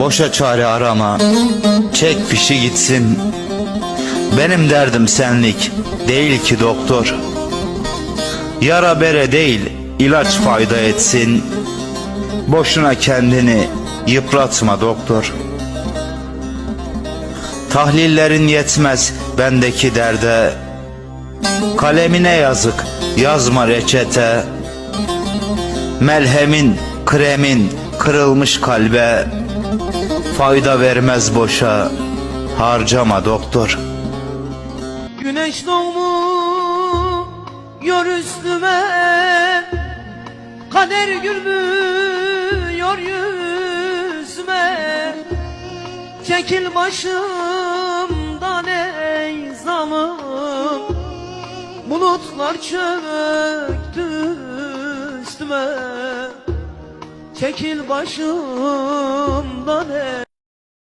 Boşa çare arama, çek fişi gitsin. Benim derdim senlik, değil ki doktor. Yara bere değil, ilaç fayda etsin. Boşuna kendini yıpratma doktor. Tahlillerin yetmez bendeki derde. Kalemine yazık, yazma reçete. Melhemin, kremin kırılmış kalbe Fayda vermez boşa. Harcama doktor. Güneş doğmuyor üstüme. Kader gülmüyor yüzüme. Çekil başımdan ey zalim. Bulutlar çöktü üstüme. Çekil başımdan